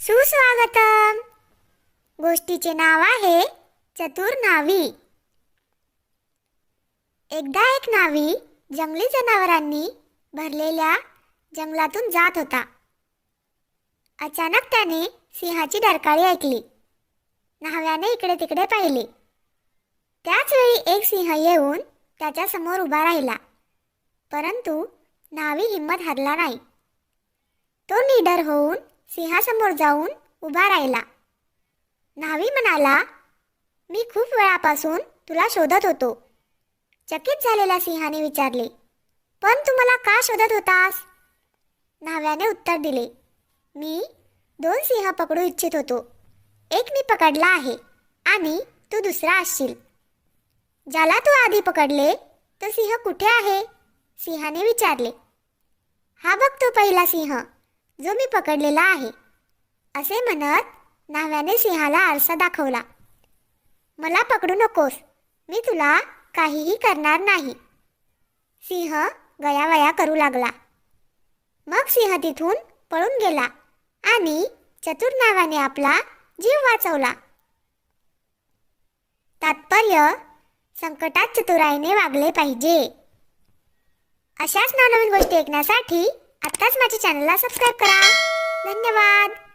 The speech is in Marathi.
सुस्वागतम. गोष्टीचे नाव आहे चतुर नावी. एकदा एक नावी जंगली जनावरांनी भरलेल्या जंगलातून जात होता. अचानक त्याने सिंहाची डरकाळी ऐकली. न्हाव्याने इकडे तिकडे पाहिले. त्याच वेळी एक सिंह येऊन त्याच्यासमोर उभा राहिला. परंतु न्हावी हिंमत हरला नाही. तो निडर होऊन सिंहासमोर जाऊन उभा राहिला. न्हावी म्हणाला मी खूप वेळापासून तुला शोधत होतो. चकित झालेल्या सिंहाने विचारले पण तू मला का शोधत होतास? न्हाव्याने उत्तर दिले मी दोन सिंह पकडू इच्छित होतो. एक मी पकडला आहे आणि तू दुसरा असशील. ज्याला तू आधी पकडले तो सिंह कुठे आहे? सिंहाने विचारले. हा बघ तो पहिला सिंह. जो मी पकडलेला आहे. असे म्हणत न्हाव्याने सिंहाला आरसा दाखवला. मला पकडू नकोस. मी तुला काहीही करणार नाही. सिंह गयावया करू लागला. मग सिंह तिथून पळून गेला आणि चतुर नावाने आपला जीव वाचवला. तात्पर्य संकटात चतुराईने वागले पाहिजे. अशाच नवनवीन गोष्टी ऐकण्यासाठी आत्ताच माझ्या चॅनलला सबस्क्राईब करा. धन्यवाद.